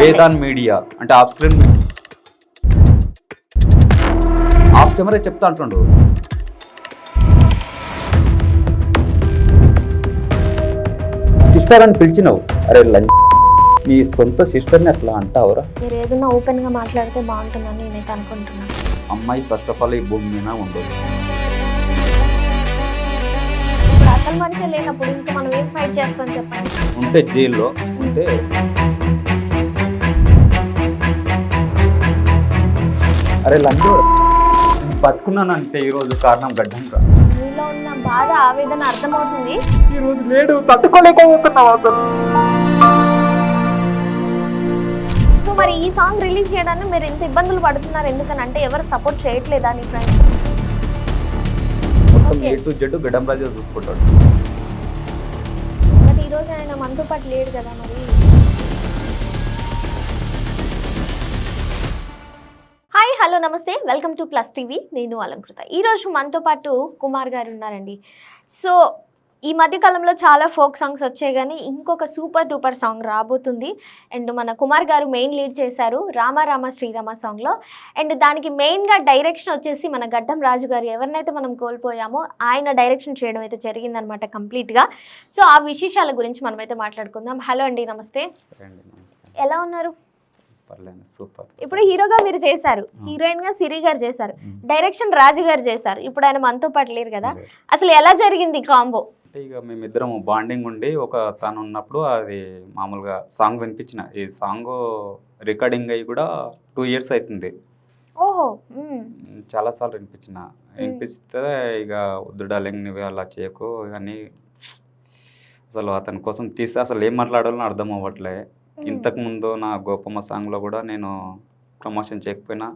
వేదాన్ media అంటే off screen off camera చెప్తా అంటుండు. సిస్టర్ అని పిలిచినావు. అరే లంచ్. నీ సొంత సిస్టర్ని అట్లా అంటావురా? మీరు ఏదైనా ఓపెన్గా మాట్లాడితే బాగుంటుందని నేనైతే అనుకుంటున్నాను అమ్మాయి ఫస్ట్ ఆఫ్ ఆల్ ఈ భూమి మీద ఉండదు అసలు మనిషి లేనప్పుడు ఇంకా మనం ఏం ఫైట్ చేస్తాం చెప్పండి? ఉంటే జైల్లో ఉంటే అరే లంచ్ బతుకున్నానంటే ఈరోజు కారణం గడ్డం రా ఉన్న బాధ ఆవేదన అర్థమవుతుంది? ఈరోజు లేడు తట్టుకోలేకపోతున్నావు అసలు. సో మరి ఈ సాంగ్ రిలీజ్ చేయడానికి మీరు ఇంత ఇబ్బందులు పడుతున్నారు? ఎందుకని అంటే ఎవరు సపోర్ట్ చేయట్లేదా నీ ఫ్రెండ్స్? మొత్తం. ఏ టు జెడ్ గడ్డం రాజా చూసుకుంటాడు. బట్ ఈ రోజు ఆయన మనతో పాటు లేడు కదా మరి? హలో నమస్తే. Welcome to plus TV. నేను అలంకృత. ఈరోజు మనతో పాటు కుమార్ గారు ఉన్నారండి. సో ఈ మధ్య కాలంలో చాలా ఫోక్ సాంగ్స్ వచ్చాయి కానీ ఇంకొక సూపర్ డూపర్ సాంగ్ రాబోతుంది. అండ్ మన కుమార్ గారు మెయిన్ లీడ్ చేశారు రామ రామ శ్రీరామ సాంగ్లో. అండ్ దానికి మెయిన్గా డైరెక్షన్ వచ్చేసి మన గడ్డం రాజు గారు. ఎవరినైతే మనం కోల్పోయామో ఆయన డైరెక్షన్ చేయడం అయితే జరిగిందనమాట కంప్లీట్గా. సో ఆ విశేషాల గురించి మనమైతే మాట్లాడుకుందాం. హలో అండి నమస్తే. ఎలా ఉన్నారు? పర్లేదు సూపర్. ఇప్పుడు హీరోగా మీరు చేశారు. హీరోయిన్గా సిరి గారు చేశారు. డైరెక్షన్ రాజు గారు చేశారు. ఇప్పుడు ఆయన మనతో పాటు లేరు కదా. అసలు ఎలా జరిగింది కాంబో? అంటే ఇక మేమిద్దరం బాండింగ్ ఉండి ఒక తను ఉన్నప్పుడు అది మామూలుగా సాంగ్ వినిపించిన. ఈ సాంగ్ రికార్డింగ్ అయ్యి కూడా టూ ఇయర్స్ అవుతుంది ఓహో. చాలాసార్లు వినిపించిన. వినిపిస్తే ఇక వద్దు డార్లింగ్ నువ్వు అలా చేయకు. అని అసలు అతని కోసం తీస్తే అసలు ఏం మాట్లాడాలో అర్థం అవ్వట్లే. ఇంతకు ముందు నా గోపమ్మ సాంగ్లో కూడా నేను ప్రమోషన్ చేయకపోయినా.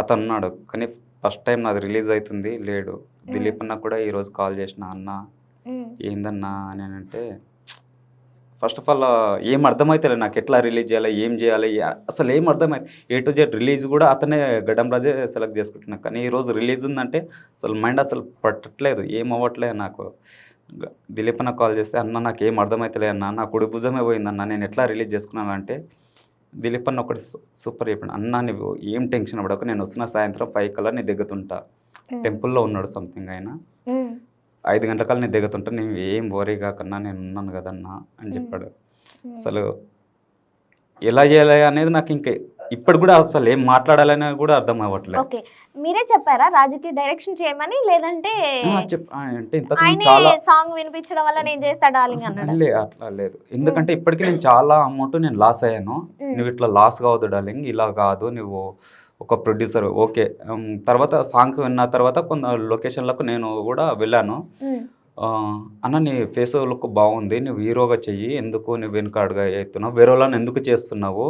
అతను ఉన్నాడు కానీ ఫస్ట్ టైం నాది రిలీజ్ అవుతుంది లేడు. దిలీప్ అన్న కూడా ఈరోజు కాల్ చేసిన అన్న. ఏందన్నా అని అంటే ఫస్ట్ ఆఫ్ ఆల్ ఏం అర్థమైతలే నాకు ఎట్లా రిలీజ్ చేయాలి ఏం చేయాలి అసలు ఏం అర్థమైతే ఏ టు జెడ్ రిలీజ్ కూడా అతనే గడ్డం రాజే సెలెక్ట్ చేసుకుంటున్నా కానీ ఈరోజు రిలీజ్ ఉందంటే అసలు మైండ్ అసలు పట్టట్లేదు ఏం అవ్వట్లేదు నాకు. దిలీప్ అన్న కాల్ చేస్తే అన్న నాకు ఏం అర్థమైతలే అన్న నా కుడి భుజమే పోయిందన్న నేను ఎట్లా రిలీజ్ చేసుకున్నాను అంటే దిలీప్ అన్న ఒకటి సూపర్ చెప్పాను అన్న నువ్వు ఏం టెన్షన్ పడక నేను వస్తున్న సాయంత్రం ఫైవ్ కల్లా నీ దిగుతుంటా. టెంపుల్లో ఉన్నాడు సంథింగ్ ఆయన. ఐదు గంటల నేను దిగుతుంటే నేను ఏం బోరీ కాకన్నా నేను ఉన్నాను కదన్నా అని చెప్పాడు. అసలు ఎలా చేయాలి అనేది నాకు ఇంకా ఇప్పుడు కూడా అసలు ఏం మాట్లాడాలని కూడా అర్థం అవ్వట్లేదు ఓకే. మీరే చెప్పారా రాజుకి డైరెక్షన్ చేయమని లేదంటే అంటే చాలా సాంగ్ వినిపించడం వల్ల నేను చేస్తా డార్లింగ్ అన్నాడు. అట్లా లేదు. ఎందుకంటే ఇప్పటికీ నేను చాలా అమౌంట్ నేను లాస్ అయ్యాను. నువ్వు ఇట్లా లాస్ కావద్దు డార్లింగ్ ఇలా కాదు. నువ్వు ఒక ప్రొడ్యూసర్ ఓకే. తర్వాత సాంగ్ విన్న తర్వాత కొన్ని లొకేషన్లకు నేను కూడా వెళ్ళాను. అన్న నీ ఫేస్ లుక్ బాగుంది. నువ్వు హీరోగా చెయ్యి. ఎందుకు నువ్వు వెనుకాడుగా అవుతున్నావు వేరే వాళ్ళని ఎందుకు చేస్తున్నావు.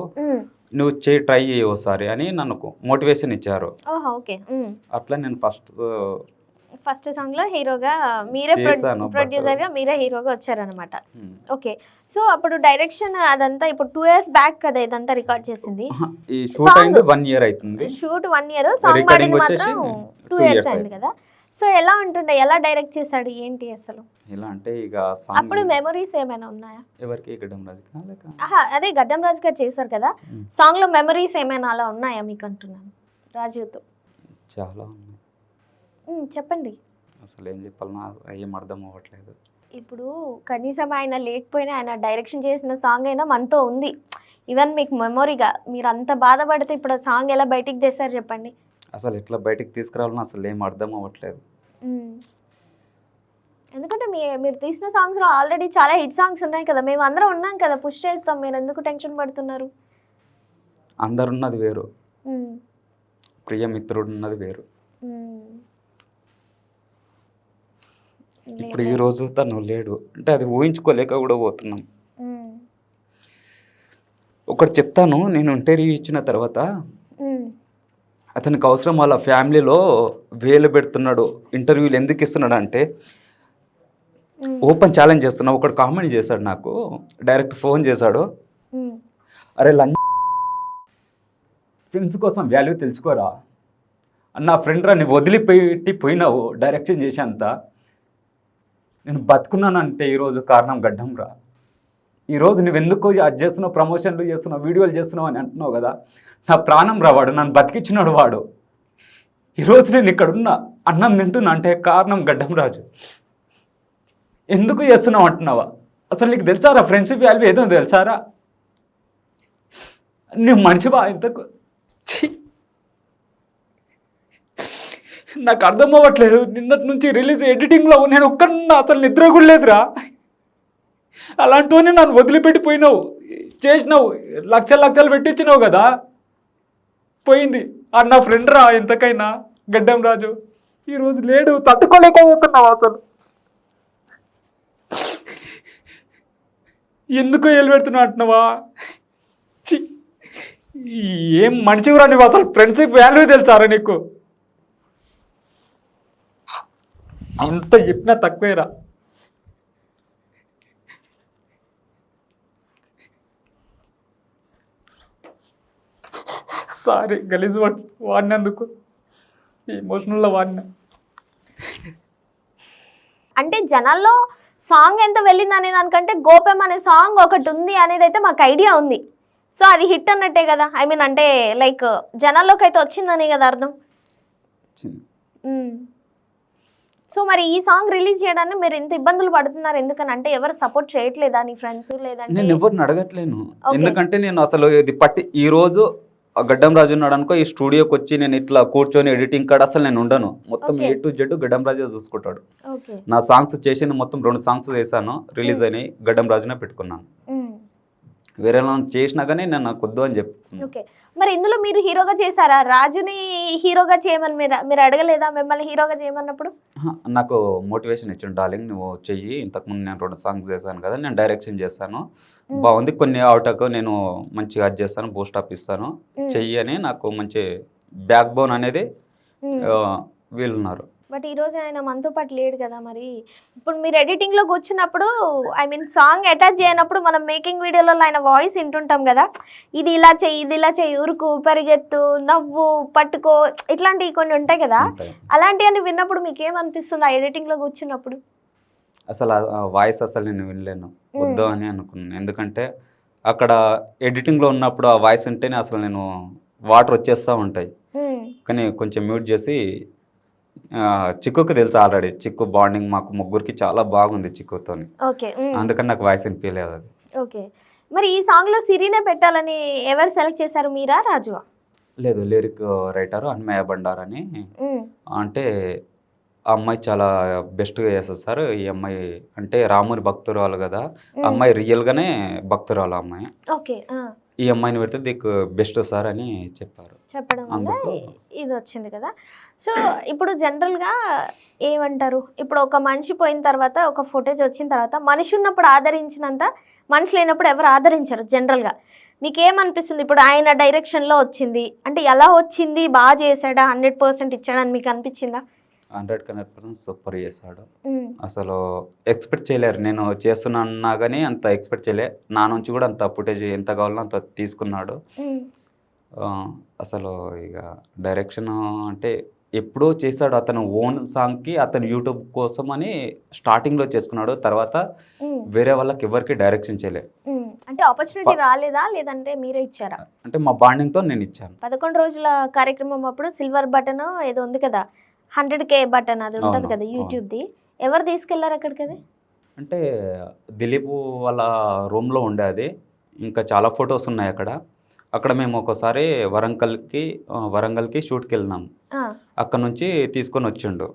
నువ్వు చేయి ట్రై చేయి ఒకసారి అని నన్ను మోటివేషన్ ఇచ్చారు. ఓహో ఓకే. అట్లా నేను ఫస్ట్ ఫస్ట్ సాంగ్లో హీరోగా మీరే ప్రొడ్యూసర్గా మీరే హీరోగా వచ్చారనమాట ఓకే. సో అప్పుడు డైరెక్షన్ అదంతా ఇప్పుడు టూ ఇయర్స్ బ్యాక్ కదా ఇదంతా రికార్డ్ చేసింది. ఈ షూట్ వన్ ఇయర్ అవుతుంది. షూట్ వన్ ఇయర్ సాంగ్ పాడింది మాత్రం టూ ఇయర్స్ అయింది కదా. సో ఎలా ఉంటుండే? ఎలా డైరెక్ట్ చేశాడు? ఏంటి అసలు? ఎలా అంటే ఇక అప్పుడు మెమరీస్ ఏమైనా ఉన్నాయా? ఎవరికి? గడ్డం ఆహా అదే గడ్డం రాజు గారు చేశారు కదా. సాంగ్లో మెమరీస్ ఏమైనా అలా ఉన్నాయా మీకు అంటున్నాను? రాజుతో. చాలా ఉన్నాయి. చెప్పండి. అసలు ఏం చెప్పాలన్నా ఏం అర్థం అవ్వట్లేదు. ఇప్పుడు కనీసం ఆయన లేకపోయినా ఆయన డైరెక్షన్ చేసిన సాంగ్ అయినా మనతో ఉంది. ఈవెన్ మీకు మెమొరీగా మీరు అంత బాధపడితే ఇప్పుడు ఆ సాంగ్ ఎలా బయటికి తెస్తారు చెప్పండి. అసలు ఎట్లా బయటికి తీసుకురావాలని అసలు ఏం అర్థం అవ్వట్లేదు. ఎందుకంటే మీ మీరు తీసిన సాంగ్స్లో ఆల్రెడీ చాలా హిట్ సాంగ్స్ ఉన్నాయి కదా మేము అందరం ఉన్నాం కదా పుష్ చేస్తాం మీరు ఎందుకు టెన్షన్ పడుతున్నారు అందరున్నది వేరు మ్మ్. ప్రియమిత్రుడు ఉన్నది వేరు. ఇప్పుడు ఈ రోజు తను లేడు అంటే అది ఊహించుకోలేక కూడా పోతున్నాం. ఒకటి చెప్తాను నేను ఇంటర్వ్యూ ఇచ్చిన తర్వాత. అతనికి అవసరం వాళ్ళ ఫ్యామిలీలో వేలు పెడుతున్నాడు ఇంటర్వ్యూలు ఎందుకు ఇస్తున్నాడు అంటే. ఓపెన్ ఛాలెంజ్ చేస్తున్నా ఒకడు కామెంట్ చేశాడు నాకు డైరెక్ట్ ఫోన్ చేశాడు. అరే లంచ్ ఫ్రెండ్స్ కోసం వాల్యూ తెలుసుకోరా అన్న ఫ్రెండ్ రా నువ్వు వదిలిపెట్టి పోయినావు డైరెక్షన్ చేసేంత నేను బతుకున్నానంటే ఈరోజు కారణం గడ్డం రా ఈరోజు నువ్వు ఎందుకు అది చేస్తున్నావు ప్రమోషన్లు చేస్తున్నావు వీడియోలు చేస్తున్నావు అని అంటున్నావు కదా నా ప్రాణం రావాడు నన్ను బతికిచ్చినాడు వాడు. ఈరోజు నేను ఇక్కడున్నా అన్నం తింటున్నా అంటే కారణం గడ్డం రాజు. ఎందుకు చేస్తున్నావు అంటున్నావా? అసలు నీకు తెలుసారా ఫ్రెండ్షిప్ వాల్యూ ఏదో తెలిసారా? నువ్వు మనిషివా ఇంతకు నాకు అర్థం అవ్వట్లేదు నిన్నటి నుంచి రిలీజ్ ఎడిటింగ్లో నేను ఒక్కన్నా అసలు నిద్ర కూడా లేదురా. అలాంటివన్నీ నన్ను వదిలిపెట్టిపోయినావు. చేసినావు. లక్షలు లక్షలు పెట్టించినావు కదా. పోయింది. అన్న నా ఫ్రెండ్ రా ఎంతకైనా. గడ్డం రాజు. ఈరోజు లేడు. తట్టుకోలేకపోతున్నావు అసలు. ఎందుకు పెడుతున్నావు అంటున్నావా? ఏం మనిషివరా నువ్వు అసలు. ఫ్రెండ్షిప్ వాల్యూ తెలుసారా నీకు? అంత చెప్పినా తక్కువేరా. సారీ గలీజ్ వాడ్ వాడినందుకు. ఎమోషనల్లో వాడినా. అంటే జనాల్లో సాంగ్ ఎంత వెళ్ళింది అనే దానికంటే గోపెం అనే సాంగ్ ఒకటి ఉంది అనేది అయితే మాకు ఐడియా ఉంది. సో అది హిట్ అన్నట్టే కదా. ఐ మీన్ అంటే లైక్ జనాల్లోకి అయితే వచ్చిందనే కదా అర్థం. సో మరి ఈ సాంగ్ రిలీజ్ చేయడానికి మీరు ఇంత ఇబ్బందులు పడుతున్నారు ఎందుకని? అంటే ఎవరు సపోర్ట్ చేయట్లేదా నీ ఫ్రెండ్స్ లేదంటే? నేను ఎవరిని అడగట్లేను. ఎందుకంటే నేను అసలు ఇది పట్టి ఈ రోజు గడ్డం రాజు ఉన్నాడు అనుకో ఈ స్టూడియోకి వచ్చి నేను ఇట్లా కూర్చొని ఎడిటింగ్ కాడ అసలు నేను ఉండను. మొత్తం. ఏ టు జెడ్ గడ్డం రాజే చూసుకుంటాడు. నా సాంగ్స్ చేసిన మొత్తం రెండు సాంగ్స్ చేశాను రిలీజ్ అయినాయి గడ్డం రాజునే పెట్టుకున్నాను. వేరే వాళ్ళని చేసినా కానీ నేను నాకు వద్దు అని చెప్పుకున్నాను ఓకే. మరి ఇందులో మీరు హీరోగా చేశారా? రాజుని హీరోగా చేయమని మీరు మీరు అడగలేదా? మిమ్మల్ని హీరోగా చేయమన్నప్పుడు? నాకు మోటివేషన్ ఇచ్చిండు డార్లింగ్ నువ్వు చెయ్యి. ఇంతకుముందు నేను రెండు సాంగ్స్ చేశాను కదా నేను డైరెక్షన్ చేశాను. బాగుంది. కొన్ని అవుటకు నేను మంచిగా అది చేస్తాను బూస్ట్ అప్ ఇస్తాను. చెయ్యి అని నాకు మంచి బ్యాక్ బోన్ అనేది వీళ్ళున్నారు బట్ ఈ రోజు ఆయన మనతో పాటు లేడు కదా మరి. ఇప్పుడు మీరు ఎడిటింగ్లో కూర్చున్నప్పుడు ఐ మీన్ సాంగ్ అటాచ్ చేయనప్పుడు మనం మేకింగ్ వీడియోలో ఆయన వాయిస్ వింటుంటాం కదా. ఇది ఇలా చెయ్యి ఇది ఇలా చెయ్యి ఉరుకు పరిగెత్తు నవ్వు పట్టుకో ఇట్లాంటివి కొన్ని ఉంటాయి కదా. ఉంటాయి. అలాంటివన్నీ విన్నప్పుడు మీకు ఏమనిపిస్తుంది ఆ ఎడిటింగ్లో కూర్చున్నప్పుడు? అసలు వాయిస్ అసలు నేను వినలేను. వద్దు అని అనుకున్నాను. ఎందుకంటే అక్కడ ఎడిటింగ్లో ఉన్నప్పుడు ఆ వాయిస్ ఉంటేనే అసలు నేను వాటర్ వచ్చేస్తూ ఉంటాయి. కానీ కొంచెం మ్యూట్ చేసి చిక్కుకి తెలుసు ఆల్రెడీ? చిక్కు బాండింగ్ మాకు ముగ్గురికి చాలా బాగుంది చిక్కుతో. అందుకని నాకు వాయిస్ వినిపించలేదు అది. ఓకే. మరి ఈ సాంగ్లో సిరీనే పెట్టాలని ఎవరు సెలెక్ట్ చేశారు? మీరా రాజువా? లేదు లిరిక్ రైటర్ అన్మయ బండార్ అని. అంటే ఆ అమ్మాయి చాలా బెస్ట్గా చేస్తుంది సార్. ఈ అమ్మాయి అంటే రాముని భక్తురాలు కదా. అమ్మాయి రియల్గానే భక్తురాలు అమ్మాయి. ఓకే. ఈ అమ్మాయిని పెడితే దీనికి బెస్ట్ సార్ అని చెప్పారు. చెప్పడం వల్ల ఇది వచ్చింది కదా. సో ఇప్పుడు జనరల్గా ఏమంటారు? ఇప్పుడు ఒక మనిషి పోయిన తర్వాత ఒక ఫుటేజ్ వచ్చిన తర్వాత మనిషి ఉన్నప్పుడు ఆదరించినంత మనిషి లేనప్పుడు ఎవరు ఆదరించరు జనరల్గా. మీకు ఏమనిపిస్తుంది ఇప్పుడు ఆయన డైరెక్షన్లో వచ్చింది. అంటే ఎలా వచ్చింది? బాగా చేశాడా? హండ్రెడ్ పర్సెంట్ ఇచ్చాడని మీకు అనిపించిందా? హండ్రెడ్ హండ్రెడ్ పర్సెంట్ సూపర్ చేశాడు. అసలు ఎక్స్పెక్ట్ చేయలేరు. నేను చేస్తున్నా కానీ అంత ఎక్స్పెక్ట్ చేయలే. నా నుంచి కూడా అంత ఫుటేజ్ ఎంత కావాలో అంత తీసుకున్నాడు. అసలు ఇక డైరెక్షన్ అంటే ఎప్పుడో చేశాడు అతను ఓన్ సాంగ్కి అతను యూట్యూబ్ కోసం అని స్టార్టింగ్లో చేసుకున్నాడు. తర్వాత వేరే వాళ్ళకి ఎవరికి డైరెక్షన్ చేయలే. అంటే ఆపర్చునిటీ రాలేదా? లేదంటే మీరే ఇచ్చారా? అంటే మా బాండింగ్తో నేను ఇచ్చాను. పదకొండు రోజుల కార్యక్రమం అప్పుడు సిల్వర్ బటన్ ఏదో ఉంది కదా? హండ్రెడ్ కే బటన్ అది ఉంటుంది కదా. యూట్యూబ్ది. ఎవరు తీసుకెళ్ళారు అక్కడికి అది? అంటే దిలీప్ వాళ్ళ రూమ్లో ఉండే అది. ఇంకా చాలా ఫొటోస్ ఉన్నాయి అక్కడ. అక్కడ మేము ఒకసారి వరంగల్కి వరంగల్కి షూట్కి వెళ్ళినాం. అక్కడ నుంచి తీసుకొని వచ్చిండు.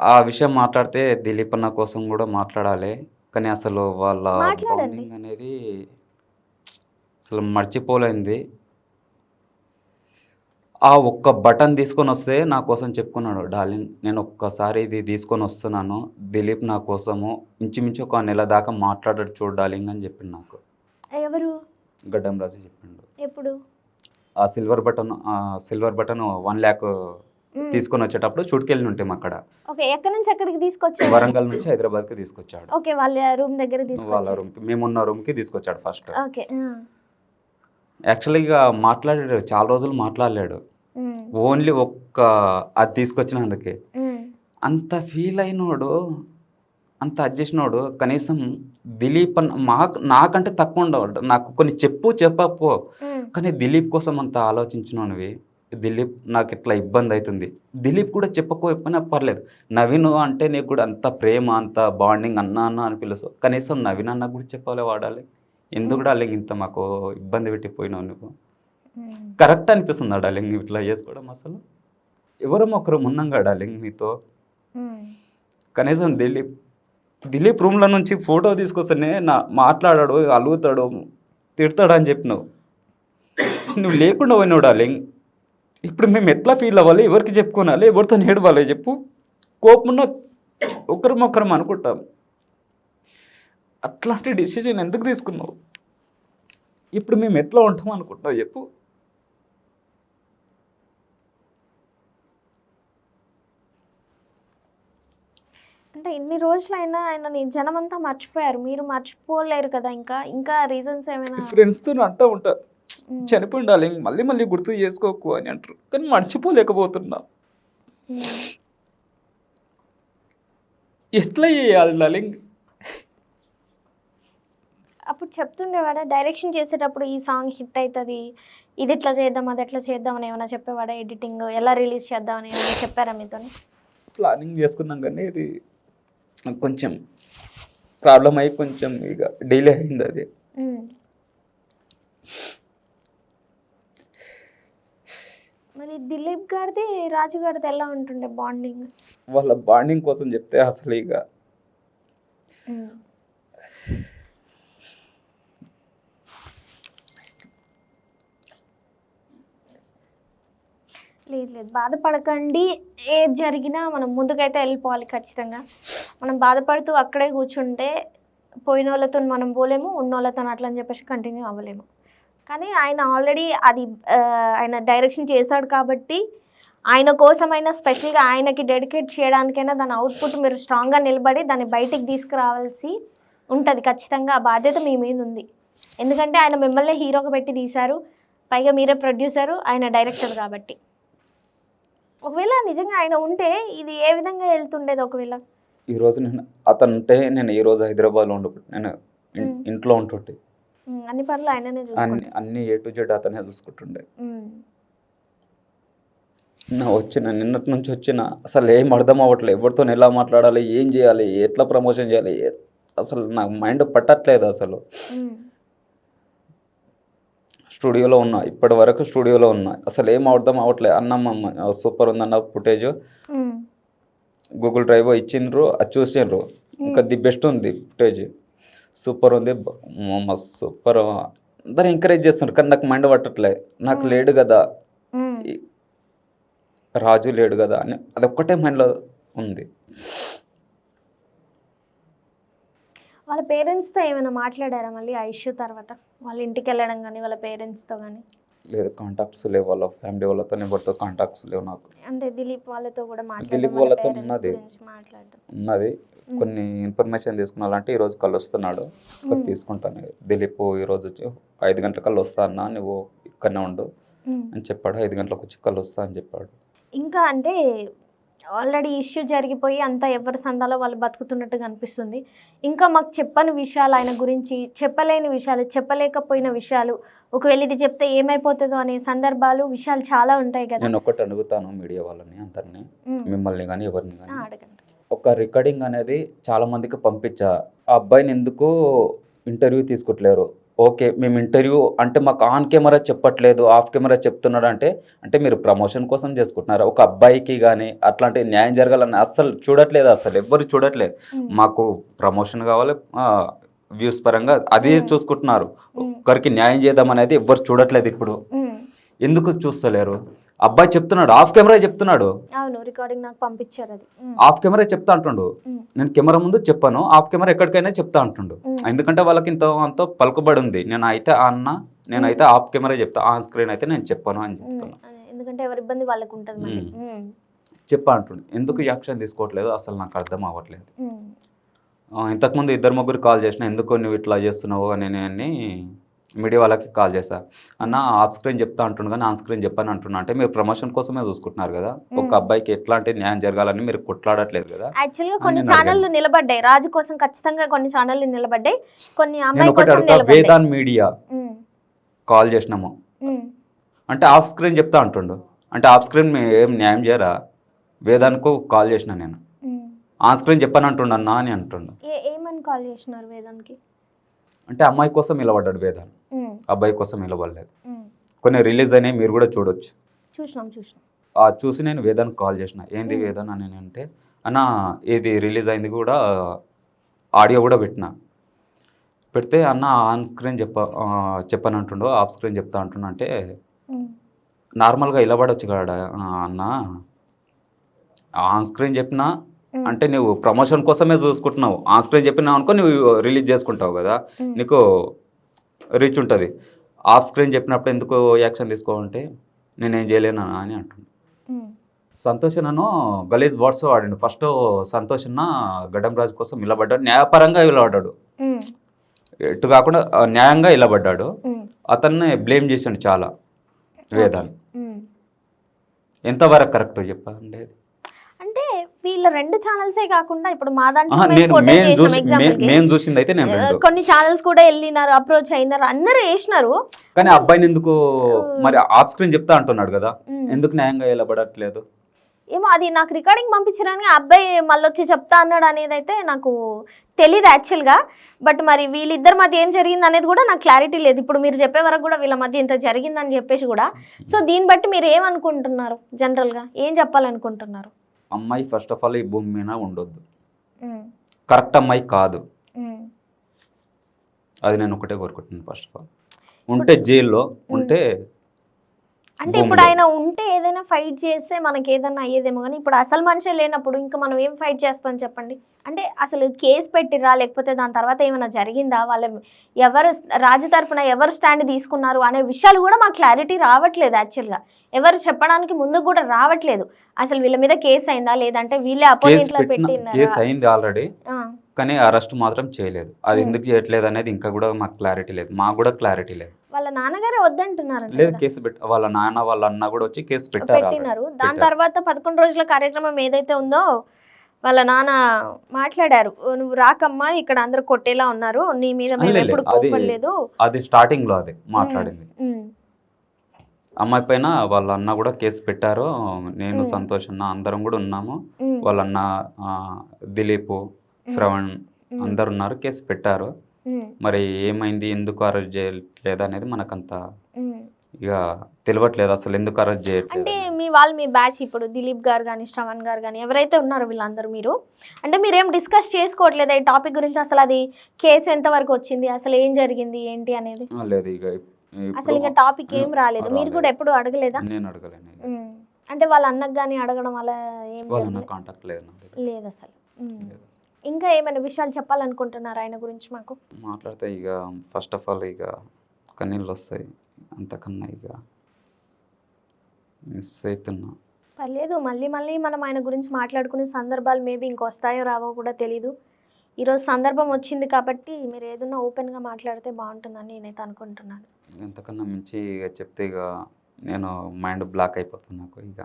ఆ- విషయం మాట్లాడితే దిలీప్ అన్న కోసం కూడా మాట్లాడాలి. కానీ అసలు వాళ్ళ అనేది అసలు మర్చిపోలేంది ఆ ఒక్క బటన్ తీసుకొని వస్తే నా కోసం చెప్పుకున్నాడు డార్లింగ్ నేను ఒక్కసారి ఇది తీసుకొని వస్తున్నాను. దిలీప్ నా కోసము ఇంచుమించు ఒక నెల దాకా మాట్లాడాడు చూడు డార్లింగ్ అని చెప్పిండు నాకు. ఎవరు? గడ్డం రాజు చెప్పిండు. ఎప్పుడు? ఆ సిల్వర్ బటన్ ఆ సిల్వర్ బటన్ వన్ ల్యాక్ తీసుకొని వచ్చేటప్పుడు షూట్కి వెళ్ళి ఉంటాం అక్కడ. ఓకే ఎక్కడి నుంచి ఎక్కడికి తీసుకొచ్చారు? వరంగల్ నుంచి హైదరాబాద్కి తీసుకొచ్చాడు. ఓకే వాళ్ళ రూమ్ దగ్గర వాళ్ళ తీసుకొచ్చారు రూమ్కి మేమున్న రూమ్కి తీసుకొచ్చాడు ఫస్ట్. ఓకే యాక్చువల్గా మాట్లాడాడు చాలా రోజులు మాట్లాడలేడు. ఓన్లీ ఒక్క అది తీసుకొచ్చినందుకే. ఉమ్, అంత ఫీల్ అయినోడు అంత అది చేసినోడు కనీసం దిలీప్ అన్న మాకు నాకంటే తక్కువ ఉండవాడు. నాకు కొన్ని చెప్పు చెప్పపో కానీ దిలీప్ కోసం అంత ఆలోచించినవి దిలీప్ నాకు ఇట్లా ఇబ్బంది అవుతుంది దిలీప్ కూడా చెప్పకపోయినా పర్లేదు. నవీన్ అంటే నీకు కూడా అంత ప్రేమ అంత బాండింగ్ అన్న అన్న అని పిలుస్తావు. కనీసం నవీన్ అన్న కూడా చెప్పాలి వాడాలి. ఎందుకు డార్లింగ్ ఇంత మాకు ఇబ్బంది పెట్టిపోయినావు నువ్వు? కరెక్ట్ అనిపిస్తుంది డార్లింగ్ ఇట్లా చేసుకోవడం అసలు. ఎవరో ఒకరు ఉన్నాగా డార్లింగ్ నీతో ఉమ్. కనీసం దిలీప్ దిలీప్ రూమ్లో నుంచి ఫోటో తీసుకొస్తేనే నా మాట్లాడాడు అలుగుతాడు తిడతాడు అని చెప్పినావు. నువ్వు లేకుండా పోయినావు డార్లింగ్. ఇప్పుడు మేము ఎట్లా ఫీల్ అవ్వాలి? ఎవరికి చెప్పుకోనాలి? ఎవరితో ఏడవాలి చెప్పు. కోపమున్న ఒకరం ఒకరం అనుకుంటాం. అట్లాంటి డిసిజన్ ఎందుకు తీసుకున్నావు? ఇప్పుడు మేము ఎట్లా ఉంటాం అనుకుంటున్నావు చెప్పు. అంటే ఇన్ని రోజులైనా ఆయన నీ జనమంతా మర్చిపోయారు. మీరు మర్చిపోలేరు కదా ఇంకా. ఇంకా రీజన్స్ ఏమైనా? ఫ్రెండ్స్తో అంటూ ఉంటా. ఉమ్, చనిపోయి డార్లింగ్ మళ్ళీ మళ్ళీ గుర్తు చేసుకోకు అని అంటారు. కానీ మర్చిపోలేకపోతున్నా. ఎట్లా చేయాలి డార్లింగ్? అప్పుడు చెప్తుండేవాడా డైరెక్షన్ చేసేటప్పుడు ఈ సాంగ్ హిట్ అవుతుంది ఇది ఇట్లా చేద్దాం అది ఎట్లా చేద్దాం అని ఏమైనా చెప్పేవాడా? ఎడిటింగ్ ఎలా రిలీజ్ చేద్దామని ఏమైనా చెప్పారా మీతో ప్లానింగ్ చేసుకున్నాం కానీ ఇది కొంచెం ప్రాబ్లం అయ్యి కొంచెం ఇక డిలే అయింది అది. మరి దిలీప్ గారిది రాజు గారిది ఎలా ఉంటుండే బాండింగ్? వాళ్ళ బాండింగ్ కోసం చెప్తే అసలు ఇక లేదు లేదు. బాధపడకండి. ఏది జరిగినా మనం ముందుకైతే వెళ్ళిపోవాలి ఖచ్చితంగా. మనం బాధపడుతూ అక్కడే కూర్చుంటే పోయిన వాళ్ళతో మనం పోలేము ఉన్న వాళ్ళతో అట్లా అని చెప్పేసి కంటిన్యూ అవ్వలేము. కానీ ఆయన ఆల్రెడీ అది ఆయన డైరెక్షన్ చేశాడు కాబట్టి ఆయన కోసమైనా స్పెషల్గా ఆయనకి డెడికేట్ చేయడానికైనా దాని అవుట్పుట్ మీరు స్ట్రాంగ్గా నిలబడి దాన్ని బయటికి తీసుకురావాల్సి ఉంటుంది ఖచ్చితంగా. ఆ బాధ్యత మీ మీద ఉంది. ఎందుకంటే ఆయన మిమ్మల్ని హీరోగా పెట్టి తీశారు. పైగా మీరే ప్రొడ్యూసరు ఆయన డైరెక్టర్ కాబట్టి. ఒకవేళ నిజంగా ఆయన ఉంటే ఇది ఏ విధంగా వెళ్తుండేది ఒకవేళ? ఈరోజు నేను అతను ఉంటే నేను ఈ రోజు హైదరాబాద్లో ఉండు నేను. ఇంట్లో ఉంటుంటే. అన్ని పనులు ఆయననే అన్ని అన్ని ఏ టు జెడ్ అతనే చూసుకుంటుండే. నా వచ్చిన నిన్నటి నుంచి వచ్చిన అసలు ఏం అర్థం అవ్వట్లేదు. ఎవరితో ఎలా మాట్లాడాలి ఏం చేయాలి ఎట్లా ప్రమోషన్ చేయాలి అసలు నాకు మైండ్ పట్టట్లేదు అసలు. స్టూడియోలో ఉన్నా ఇప్పటి వరకు స్టూడియోలో ఉన్నా అసలు ఏం అర్థం అవ్వట్లేదు. అన్నమ్మ సూపర్ ఉందన్న ఫుటేజ్ గూగుల్ డ్రైవ్ ఇచ్చిండ్రు అది చూసిండ్రు. ఇంకా ది బెస్ట్ ఉంది ఫుటేజ్ సూపర్ ఉంది మస్త్ సూపర్ అందరు ఎంకరేజ్ చేస్తున్నారు కానీ నాకు మైండ్ పట్టట్లేదు నాకు లేడు కదా. రాజు లేడు కదా అని అదొక్కటే మైండ్లో ఉంది. వాళ్ళ పేరెంట్స్తో ఏమైనా మాట్లాడారా మళ్ళీ ఆ ఇష్యూ తర్వాత? వాళ్ళ ఇంటికి వెళ్ళడం కానీ వాళ్ళ పేరెంట్స్తో కానీ లేదు కాంటాక్ట్స్ లేవు వాళ్ళ ఫ్యామిలీ వాళ్ళతో ఎవరితో కాంటాక్ట్స్ లేవు నాకు. అంటే దిలీప్ వాళ్ళతో కూడా దిలీప్ వాళ్ళ వాళ్ళతో ఉన్నది. ఉన్నది. కొన్ని ఇన్ఫర్మేషన్ తీసుకున్నాలంటే ఈరోజు కళ్ళు వస్తున్నాడు. తీసుకుంటాను. దిలీప్ ఈరోజు వచ్చి ఐదు గంటల కళ్ళు వస్తా అన్న నువ్వు ఇక్కడనే ఉండు. అని చెప్పాడు. ఐదు గంటలకు వచ్చి కళ్ళు వస్తా అని చెప్పాడు. ఇంకా అంటే ఆల్రెడీ ఇష్యూ జరిగిపోయి అంతా ఎవరి సందాలో వాళ్ళు బతుకుతున్నట్టుగా అనిపిస్తుంది ఇంకా మాకు చెప్పని విషయాలు ఆయన గురించి చెప్పలేని విషయాలు చెప్పలేకపోయిన విషయాలు ఒకవేళ ఇది చెప్తే ఏమైపోతుందో అనే సందర్భాలు విషయాలు చాలా ఉంటాయి కదా. నేను ఒకటి అడుగుతాను మీడియా వాళ్ళని అందరినీ. మిమ్మల్ని కానీ ఎవరిని కానీ అడగండి. ఒక రికార్డింగ్ అనేది చాలా మందికి పంపించా. ఆ అబ్బాయిని ఎందుకు ఇంటర్వ్యూ తీసుకుంటలేరు. ఓకే మేము ఇంటర్వ్యూ అంటే మాకు ఆన్ కెమెరా చెప్పట్లేదు ఆఫ్ కెమెరా చెప్తున్నాడు అంటే అంటే మీరు ప్రమోషన్ కోసం చేసుకుంటున్నారు? ఒక అబ్బాయికి కానీ అట్లాంటి న్యాయం జరగాలని అస్సలు చూడట్లేదు అసలు ఎవ్వరు చూడట్లేదు. మాకు ప్రమోషన్ కావాలి వ్యూస్ పరంగా అదే. చూసుకుంటున్నారు మ్మ్. ఒక్కరికి న్యాయం చేద్దాం అనేది ఎవ్వరు చూడట్లేదు ఇప్పుడు. ఎందుకు చూస్తలేరు అబ్బాయి చెప్తున్నాడు ఆఫ్ కెమెరా చెప్తున్నాడు అవును రికార్డింగ్ నాకు పంపించారు అది ఉమ్. ఆఫ్ కెమెరా చెప్తా అంటుండు. నేను కెమెరా ముందు చెప్పాను ఆఫ్ కెమెరా ఎక్కడికైనా చెప్తా అంటుండు. ఎందుకంటే వాళ్ళకి ఇంత అంత పలుకుబడి ఉంది నేను అయితే అన్న నేనైతే ఆఫ్ కెమెరా చెప్తా ఆన్ స్క్రీన్ అయితే నేను చెప్పాను అని ఎందుకంటే ఎవరి ఇబ్బంది వాళ్ళకు ఉంటుంది. ఉమ్. చెప్పా అంటుండు ఎందుకు యాక్షన్ తీసుకోవట్లేదు అసలు నాకు అర్థం అవ్వట్లేదు ఇంతకుముందు ఇద్దరు ముగ్గురు కాల్ చేసిన ఎందుకు నువ్వు ఇట్లా చేస్తున్నావు అని నేను మీడియా వాళ్ళకి కాల్ చేశా. అన్న ఆఫ్ స్క్రీన్ చెప్తా అంటుండు కానీ ఆన్ స్క్రీన్ చెప్పని అంటున్నా అంటే మీరు ప్రమోషన్ కోసమే చూసుకుంటున్నారు కదా. ఒక. అబ్బాయికి ఎట్లాంటి న్యాయం జరగాలని మీరు కొట్లాడట్లేదు కదా. యాక్చువల్గా కొన్ని నేను ఛానళ్ళు నిలబడ్డాయి. రాజు కోసం ఖచ్చితంగా కొన్ని ఛానళ్ళు నిలబడ్డాయి. కొన్ని నేను ఒకటి అడుగుతా. వేదాన్ మీడియా కాల్ చేసినాము. అంటే ఆఫ్ స్క్రీన్ చెప్తా అంటుండు. అంటే ఆఫ్ స్క్రీన్ ఏం న్యాయం చేయరా? వేదానికి కాల్ చేసిన నేను. ఆన్ స్క్రీన్ చెప్పని అంటుండన్నా అని అంటుండు. ఏమని కాల్ చేసినారు వేదానికి? అంటే అమ్మాయి కోసం నిలబడ్డాడు వేదాన్ అబ్బాయి కోసం నిలబడలేదు. కొన్ని రిలీజ్ అయినాయి మీరు కూడా చూడొచ్చు. చూసినాం చూసినాం. ఆ చూసి నేను వేదానికి కాల్ చేసిన. ఏంది. వేదన్ అని అంటే అన్న ఇది రిలీజ్ అయింది కూడా ఆడియో కూడా పెట్టిన. పెడితే అన్న ఆన్ స్క్రీన్ చెప్ప చెప్పని అంటుండో ఆఫ్ స్క్రీన్ చెప్తా అంటున్నా అంటే నార్మల్గా ఇలా పడవచ్చు కదా ఆ, అన్న? ఆన్ స్క్రీన్ చెప్పినా అంటే నువ్వు ప్రమోషన్ కోసమే చూసుకుంటున్నావు. ఆన్ స్క్రీన్ చెప్పినావు అనుకో నువ్వు రిలీజ్ చేసుకుంటావు కదా. నీకు రీచ్ ఉంటుంది. ఆఫ్ స్క్రీన్ చెప్పినప్పుడు ఎందుకు యాక్షన్ తీసుకోవంటే నేనేం చేయలేనా అని అంటున్నాను సంతోష్ నన్ను గలీజ్ వర్డ్స్ ఆడిండు. ఫస్ట్ సంతోష్ అన్న గడ్డం రాజు కోసం నిలబడ్డాడు. న్యాయపరంగా నిలబడ్డాడు. ఉమ్, ఎటు కాకుండా న్యాయంగా నిలబడ్డాడు. ఉమ్. అతన్ని బ్లేమ్ చేశాడు చాలా. ఉమ్. ఎంతవరకు కరెక్ట్ చెప్పండి. వీళ్ళ రెండు ఛానల్సే కాకుండా ఇప్పుడు మా దాంట్లో మేము చూసింది అయితే నేను కొన్ని ఛానల్స్ కూడా వెళ్ళినారు అప్రోచ్ అయినారు అందరూ వేసినారు కానీ అబ్బాయిని ఎందుకు మరి ఆఫ్ స్క్రీన్ చెప్తా అంటున్నాడు కదా. ఎందుకు న్యాయంగా నిలబడట్లేదు ఏమో అది నాకు రికార్డింగ్ పంపించడానికి అబ్బాయి మళ్ళీ వచ్చి చెప్తా అన్నాడు అనేది అయితే నాకు తెలియదు యాక్చువల్గా బట్ మరి వీళ్ళిద్దరి మధ్య ఏం జరిగింది అనేది కూడా నాకు క్లారిటీ లేదు. ఇప్పుడు మీరు చెప్పే వరకు కూడా వీళ్ళ మధ్య ఇంత జరిగిందని చెప్పేసి కూడా. సో దీన్ని బట్టి మీరు ఏమనుకుంటున్నారు జనరల్గా ఏం చెప్పాలనుకుంటున్నారు? అమ్మాయి ఫస్ట్ ఆఫ్ ఆల్ ఈ భూమి మీద ఉండొద్దు. కరెక్ట్ అమ్మాయి కాదు. అది నేను ఒకటే కోరుకుంటున్నాను ఫస్ట్ ఆఫ్ ఆల్ ఉంటే జైల్లో ఉంటే అంటే ఇప్పుడు. ఆయన ఉంటే ఏదైనా ఫైట్ చేస్తే మనకి ఏదైనా అయ్యేదేమో కానీ ఇప్పుడు అసలు మనిషే లేనప్పుడు ఇంకా మనం ఏం ఫైట్ చేస్తాం చెప్పండి? అంటే అసలు కేసు పెట్టిరా లేకపోతే దాని తర్వాత ఏమైనా జరిగిందా? వాళ్ళ ఎవరు రాజు తరపున ఎవరు స్టాండ్ తీసుకున్నారు? అనే విషయాలు కూడా మాకు క్లారిటీ రావట్లేదు యాక్చువల్గా ఎవరు చెప్పడానికి ముందు కూడా రావట్లేదు. అసలు వీళ్ళ మీద కేసు అయిందా? లేదంటే వీళ్ళే కేసు అపోజిట్లో పెట్టిన కేసు పెట్టినారా అయింది ఆల్రెడీ కానీ అరెస్ట్ మాత్రం చేయలేదు. అది. ఎందుకు చేయట్లేదు అనేది ఇంకా కూడా మాకు క్లారిటీ లేదు. మాకు కూడా క్లారిటీ లేదు. వాళ్ళ నాన్నగారే వద్దంటున్నారు లేదు కేసు పెట్టి వాళ్ళ నాన్న వాళ్ళ అన్న కూడా వచ్చి కేసు పెట్టారు. పెట్టినారు. దాని. తర్వాత పదకొండు రోజుల కార్యక్రమం ఏదైతే ఉందో వాళ్ళ నాన్న మాట్లాడారు. నువ్వు రాకమ్మా ఇక్కడ అందరు కొట్టేలా ఉన్నారు. నీ మీద మేము ఎప్పుడు అది- కోపడలేదు అది స్టార్టింగ్లో అది మాట్లాడింది. అమ్మాయి పైన వాళ్ళ అన్న కూడా కేసు పెట్టారు. నేను. సంతోష్ అన్న అందరం కూడా ఉన్నాము. వాళ్ళ అన్న దిలీప్ శ్రవణ్ అందరు ఉన్నారు కేసు పెట్టారు. మరి ఏమైంది? ఎందుకు అరెస్ట్ చేయట్లేదు అనేది మనకంత. ఇక తెలియట్లేదు అసలు ఎందుకు అరెస్ట్ చేయట్లేదు అంటే. మీ వాళ్ళు మీ బ్యాచ్ ఇప్పుడు దిలీప్ గారు కానీ శ్రవణ్ గారు కానీ ఎవరైతే ఉన్నారో వీళ్ళందరూ మీరు అంటే మీరు ఏం డిస్కస్ చేసుకోవట్లేదు? ఈ టాపిక్ గురించి అసలు అది కేసు ఎంత వరకు వచ్చింది? అసలు ఏం జరిగింది? ఏంటి అనేది? లేదు ఇక అసలు ఇంకా టాపిక్ ఏం రాలేదు. మీరు. కూడా ఎప్పుడు అడగలేదా? నేను అడగలేను. అంటే వాళ్ళ అన్నకు కానీ అడగడం అలా ఏం లేదు అసలు. ఇంకా ఏమైనా విషయాలు చెప్పాలనుకుంటున్నారు ఆయన గురించి మాకు? మాట్లాడితే ఇక ఫస్ట్ ఆఫ్ ఆల్ ఇక కన్నీళ్ళు వస్తాయి అంతకన్నా ఇక మిస్ అవుతున్నా పర్లేదు మళ్ళీ మళ్ళీ మనం ఆయన గురించి మాట్లాడుకునే సందర్భాలు మేబీ ఇంకొస్తాయో రావో కూడా తెలీదు. ఈరోజు సందర్భం వచ్చింది కాబట్టి మీరు ఏదన్నా ఓపెన్గా మాట్లాడితే బాగుంటుందని నేనైతే అనుకుంటున్నాను. ఎంతకన్నా మించి ఇక చెప్తే ఇక నేను మైండ్ బ్లాక్ అయిపోతుంది నాకు ఇక.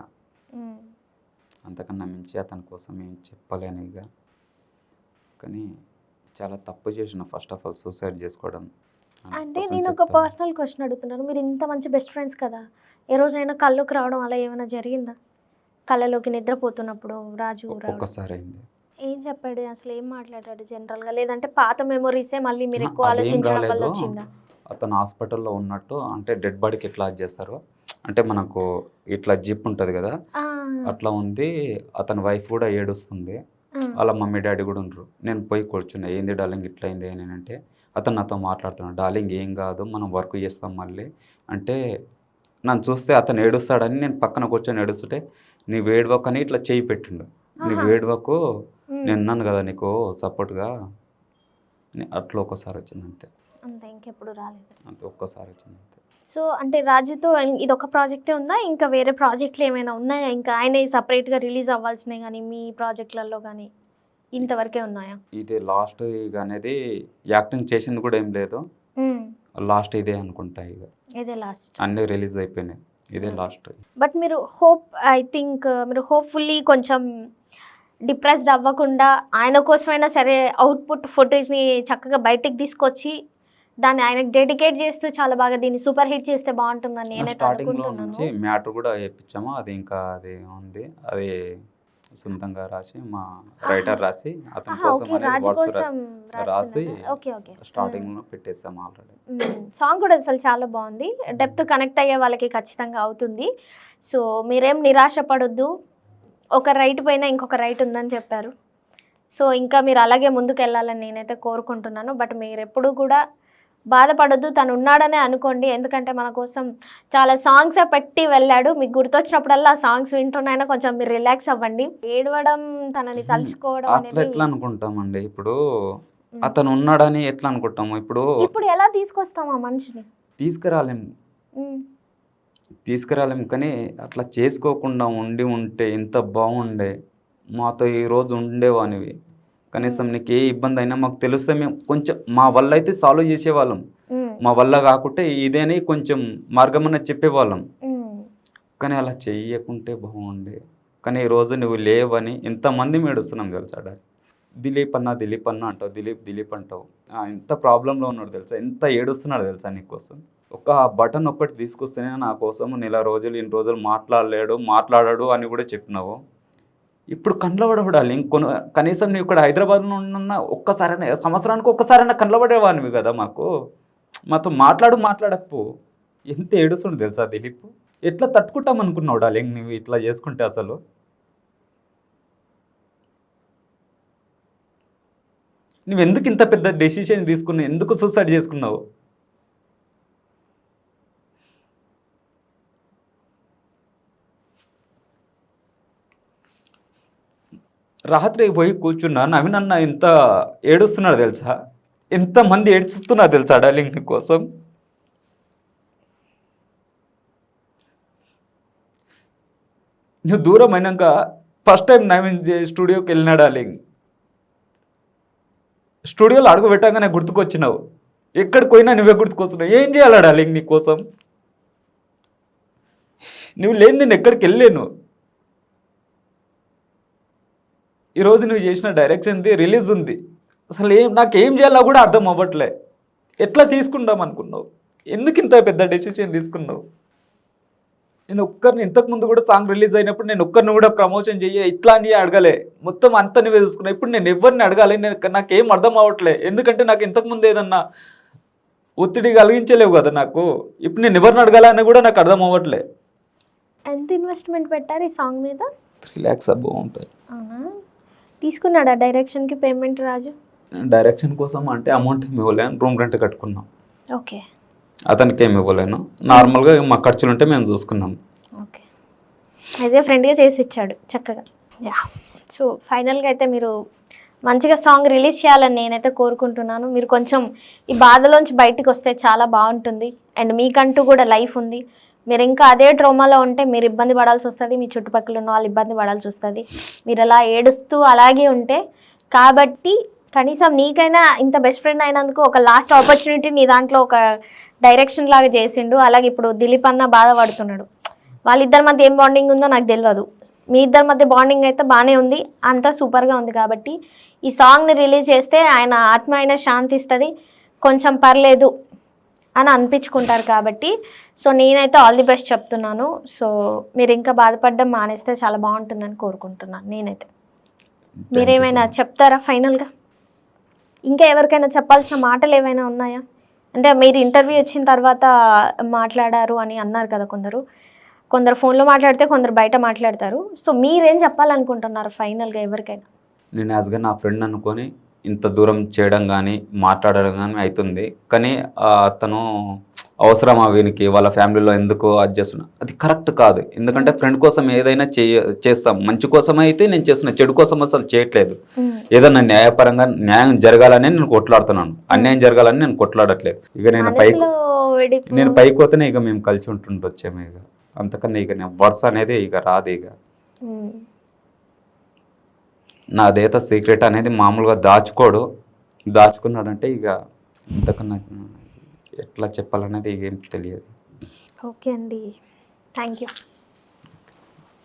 అంతకన్నా మించి అతని కోసం ఏం చెప్పలేను ఇక. కానీ చాలా తప్పు చేసిన ఫస్ట్ ఆఫ్ ఆల్ సూసైడ్ చేసుకోవడం అంటే నేను ఒక. పర్సనల్ క్వశ్చన్ అడుగుతున్నాను. మీరు ఇంత మంచి బెస్ట్ ఫ్రెండ్స్ కదా. ఏ రోజైనా కళ్ళలోకి రావడం అలా ఏమైనా జరిగిందా? కళ్ళలోకి నిద్రపోతున్నప్పుడు రాజు ఒక్కసారి అయింది ఏం చెప్పాడు? అసలు ఏం మాట్లాడాడు జనరల్గా లేదంటే పాత మెమొరీసే మళ్ళీ మీరు ఎక్కువ ఆలోచించడం వల్ల. వచ్చిందా? అతను హాస్పిటల్లో ఉన్నట్టు అంటే డెడ్ బాడీకి ఎట్లా చేస్తారు? అంటే మనకు ఇట్లా జిప్ ఉంటుంది కదా? అట్లా ఉంది. అతని వైఫ్ కూడా ఏడుస్తుంది. వాళ్ళ మమ్మీ డాడీ కూడా ఉండరు. నేను పోయి కూర్చున్నా ఏంది డార్లింగ్ ఇట్లా అయింది? అని అంటే అతను నాతో మాట్లాడుతున్నాడు. డార్లింగ్ ఏం కాదు మనం వర్క్ చేస్తాం మళ్ళీ. అంటే నన్ను చూస్తే అతను ఏడుస్తాడని నేను పక్కన కూర్చొని ఏడుస్తుంటే నీ వేడువకు అని ఇట్లా చేయి పెట్టిండు. నీ. వేడువకు నేను ఉన్నాను కదా నీకు సపోర్ట్గా. అట్లా ఒక్కసారి వచ్చింది అంతే. అంతే ఇంకెప్పుడు రాలేదు. అంతే ఒక్కసారి వచ్చింది అంతే. సో అంటే రాజుతో ఇది ఒక ప్రాజెక్టే ఉందా? ఇంకా వేరే ప్రాజెక్టులు ఏమైనా ఉన్నాయా? ఇంకా ఆయన సపరేట్గా రిలీజ్ అవ్వాల్సినవి కానీ మీ ప్రాజెక్టులలో కానీ? ఇంతవరకే ఉన్నాయా? ఇది లాస్ట్ ఇక అనేది యాక్టింగ్ చేసింది కూడా ఏం లేదు. లాస్ట్ ఇదే అనుకుంటా ఇక ఇదే లాస్ట్. అన్నీ రిలీజ్ అయిపోయినాయి. ఇదే లాస్ట్. బట్ మీరు హోప్ ఐ థింక్ మీరు హోప్ఫుల్లీ కొంచెం డిప్రెస్డ్ అవ్వకుండా ఆయన కోసమైనా సరే అవుట్పుట్ ఫుటేజ్ని చక్కగా బయటికి తీసుకొచ్చి దాన్ని ఆయనకు డెడికేట్ చేస్తూ చాలా బాగా దీన్ని సూపర్ హిట్ చేస్తే బాగుంటుందని నేనైతే స్టార్టింగ్లో నుంచి అనుకుంటున్నాను మ్యాటర్ కూడా వేయించాము. అది ఇంకా అది ఉంది. అది సొంతంగా రాసి మా రైటర్ రాసి అతని కోసం అనేది వర్డ్స్ రాసి రాసి ఓకే ఓకే. స్టార్టింగ్లో పెట్టేసాము ఆల్రెడీ సాంగ్ కూడా అసలు చాలా బాగుంది. డెప్త్ కనెక్ట్ అయ్యే వాళ్ళకి ఖచ్చితంగా అవుతుంది. సో మీరేం నిరాశ పడొద్దు ఒక రైట్ పైన ఇంకొక రైట్ ఉందని చెప్పారు. సో ఇంకా మీరు అలాగే ముందుకు వెళ్ళాలని నేనైతే కోరుకుంటున్నాను. బట్ మీరు ఎప్పుడు కూడా బాధపడొద్దు తను ఉన్నాడనే అనుకోండి. ఎందుకంటే మన కోసం చాలా సాంగ్స్ పెట్టి వెళ్ళాడు. మీకు గుర్తొచ్చినప్పుడల్లా ఆ సాంగ్స్ వింటున్నాయినా కొంచెం మీరు రిలాక్స్ అవ్వండి. ఏడవడం తనని తలుచుకోవడం అట్లా ఎట్లా అనుకుంటామండి? ఇప్పుడు అతను ఉన్నాడని ఎట్లా అనుకుంటాము? ఇప్పుడు ఇప్పుడు ఎలా తీసుకొస్తాం ఆ మనిషిని? తీసుకురాలేం. ఉమ్, తీసుకురాలేం కానీ అట్లా చేసుకోకుండా ఉండి ఉంటే ఎంత బాగుండే. మాతో ఈ రోజు ఉండేవానివి. కనీసం నీకు ఏ ఇబ్బంది అయినా మాకు తెలిస్తే మేము కొంచెం మా వల్ల అయితే సాల్వ్ చేసేవాళ్ళం మా వల్ల కాకుంటే ఇదేని కొంచెం మార్గం అన్నది చెప్పేవాళ్ళం. కానీ అలా చెయ్యకుంటే బాగుండే. కానీ ఈ రోజు నువ్వు లేవని ఎంతమంది మేడుస్తున్నాం తెలుసా డాడీ? దిలీప్ అన్న దిలీప్ అన్న అంటావు దిలీప్ దిలీప్ అంటావు. ఎంత ప్రాబ్లంలో ఉన్నాడు తెలుసా? ఎంత ఏడుస్తున్నాడు తెలుసా నీకోసం ఒక బటన్ ఒక్కటి తీసుకొస్తేనే నా కోసం నెల రోజులు ఇన్ని రోజులు మాట్లాడలేడు మాట్లాడాడు అని కూడా చెప్పినావు. ఇప్పుడు కండ్ల పడబడాలి ఇంకొన కనీసం నువ్వు ఇక్కడ హైదరాబాద్లో ఉన్న ఒక్కసారైనా సంవత్సరానికి ఒక్కసారైనా కండ్ల పడేవానివి కదా మాకు. మాతో మాట్లాడు మాట్లాడకపో. ఎంత ఏడుస్తుండు తెలుసా దిలీప్? ఎట్లా తట్టుకుంటాం అనుకున్నావు డాలింగ్ నువ్వు ఇట్లా చేసుకుంటే అసలు? నువ్వెందుకు ఇంత పెద్ద డెసిషన్ తీసుకున్నావు? ఎందుకు సూసైడ్ చేసుకున్నావు? రాత్రి పోయి కూర్చున్నా నవీన్ అన్న ఎంత ఏడుస్తున్నాడు తెలుసా? ఎంతమంది ఏడుస్తున్నారు తెలుసా డార్లింగ్ కోసం? నువ్వు దూరం అయినాక ఫస్ట్ టైం నవీన్ స్టూడియోకి వెళ్ళినా డార్లింగ్. స్టూడియోలో అడుగు పెట్టగానే గుర్తుకొచ్చినావు. ఎక్కడికి పోయినా నువ్వే గుర్తుకొస్తున్నావు. ఏం చేయాలా డార్లింగ్ నీ కోసం? నువ్వు లేని నేను ఎక్కడికి వెళ్ళలేను. ఈరోజు నువ్వు చేసిన డైరెక్షన్ది రిలీజ్ ఉంది. అసలు ఏం నాకు ఏం చేయాలో కూడా అర్థం అవ్వట్లే. ఎట్లా తీసుకుందాం అనుకున్నావు? ఎందుకు ఇంత పెద్ద డెసిషన్ తీసుకున్నావు? నేను ఒక్కరిని ఇంతకు ముందు కూడా సాంగ్ రిలీజ్ అయినప్పుడు నేను ఒక్కరిని కూడా ప్రమోషన్ చెయ్యి ఇట్లా అని అడగలే. మొత్తం అంతా నువ్వే చూసుకున్నా ఇప్పుడు నేను ఎవరిని అడగాలి? నేను నాకేం అర్థం అవ్వట్లే. ఎందుకంటే నాకు ఇంతకు ముందు ఏదన్నా ఒత్తిడి కలిగించలేవు కదా నాకు. ఇప్పుడు నేను ఎవరిని అడగాలని కూడా నాకు అర్థం అవ్వట్లే. ఎంత ఇన్వెస్ట్మెంట్ పెట్టారు ఈ సాంగ్ మీద? త్రీ ల్యాక్స్ బాగుంటుంది అవునా? తీసుకున్నాడా డైరెక్షన్కి పేమెంట్ రాజు? డైరెక్షన్ కోసం అంటే అమౌంట్ ఏమి ఇవ్వలేను రూమ్ రెంట్ కట్టుకున్నాం. ఓకే అతనికి ఏమి ఇవ్వలేను. నార్మల్గా మా ఖర్చులు ఉంటే మేము చూసుకున్నాం. ఓకే ఏ ఫ్రెండ్గా చేసి ఇచ్చాడు చక్కగా. యా సో ఫైనల్గా అయితే మీరు మంచిగా సాంగ్ రిలీజ్ చేయాలని నేనైతే కోరుకుంటున్నాను. మీరు కొంచెం ఈ బాధలోంచి బయటికి వస్తే చాలా బాగుంటుంది. అండ్ మీకంటూ కూడా లైఫ్ ఉంది. మీరు ఇంకా అదే ట్రోమాలో ఉంటే మీరు ఇబ్బంది పడాల్సి వస్తుంది మీ చుట్టుపక్కల ఉన్న వాళ్ళు ఇబ్బంది పడాల్సి వస్తుంది. మీరు అలా ఏడుస్తూ అలాగే ఉంటే కాబట్టి కనీసం నీకైనా ఇంత బెస్ట్ ఫ్రెండ్ అయినందుకు ఒక లాస్ట్ ఆపర్చునిటీ నీ దాంట్లో ఒక డైరెక్షన్ లాగా చేసిండు. అలాగే ఇప్పుడు దిలీప్ అన్న బాధపడుతున్నాడు. వాళ్ళిద్దరి మధ్య ఏం బాండింగ్ ఉందో నాకు తెలియదు మీ ఇద్దరి మధ్య బాండింగ్ అయితే బాగానే ఉంది. అంతా సూపర్గా ఉంది కాబట్టి ఈ సాంగ్ని రిలీజ్ చేస్తే ఆయన ఆత్మ అయినా శాంతిస్తుంది కొంచెం పర్లేదు. అని అనిపించుకుంటారు కాబట్టి సో నేనైతే ఆల్ ది బెస్ట్ చెప్తున్నాను. సో మీరు ఇంకా బాధపడడం మానేస్తే చాలా బాగుంటుందని కోరుకుంటున్నాను నేనైతే. మీరేమైనా చెప్తారా ఫైనల్గా? ఇంకా ఎవరికైనా చెప్పాల్సిన మాటలు ఏమైనా ఉన్నాయా? అంటే మీరు ఇంటర్వ్యూ వచ్చిన తర్వాత మాట్లాడారు అని అన్నారు కదా కొందరు. కొందరు ఫోన్లో మాట్లాడితే కొందరు బయట మాట్లాడతారు. సో మీరేం చెప్పాలనుకుంటున్నారు ఫైనల్గా ఎవరికైనా? నేను యాజ్గా నా ఫ్రెండ్ అనుకొని ఇంత దూరం చేయడం కానీ మాట్లాడడం కానీ అవుతుంది కానీ అతను అవసరమా వీనికి? వాళ్ళ ఫ్యామిలీలో ఎందుకు చేస్తున్నా? అది కరెక్ట్ కాదు. ఎందుకంటే ఫ్రెండ్ కోసం ఏదైనా చేయ చేస్తాం. మంచి కోసం అయితే నేను చేస్తున్నా. చెడు కోసం అసలు చేయట్లేదు. ఏదన్నా న్యాయపరంగా న్యాయం జరగాలని నేను కొట్లాడుతున్నాను. అన్యాయం జరగాలని నేను కొట్లాడట్లేదు. ఇక నేను పైకి నేను పైకి పోతేనే ఇక మేము కలిసి ఉంటుండొచ్చాము ఇక. అంతకన్నా ఇక నేను వర్స్ అనేది ఇక రాదు ఇక. ఉమ్. నాదేత సీక్రెట్ అనేది మామూలుగా దాచుకోడు. దాచుకున్నాడంటే ఇక ఇంతకన్నా ఎట్లా చెప్పాలనేది ఏం తెలియదు. ఓకే అండి. Thank you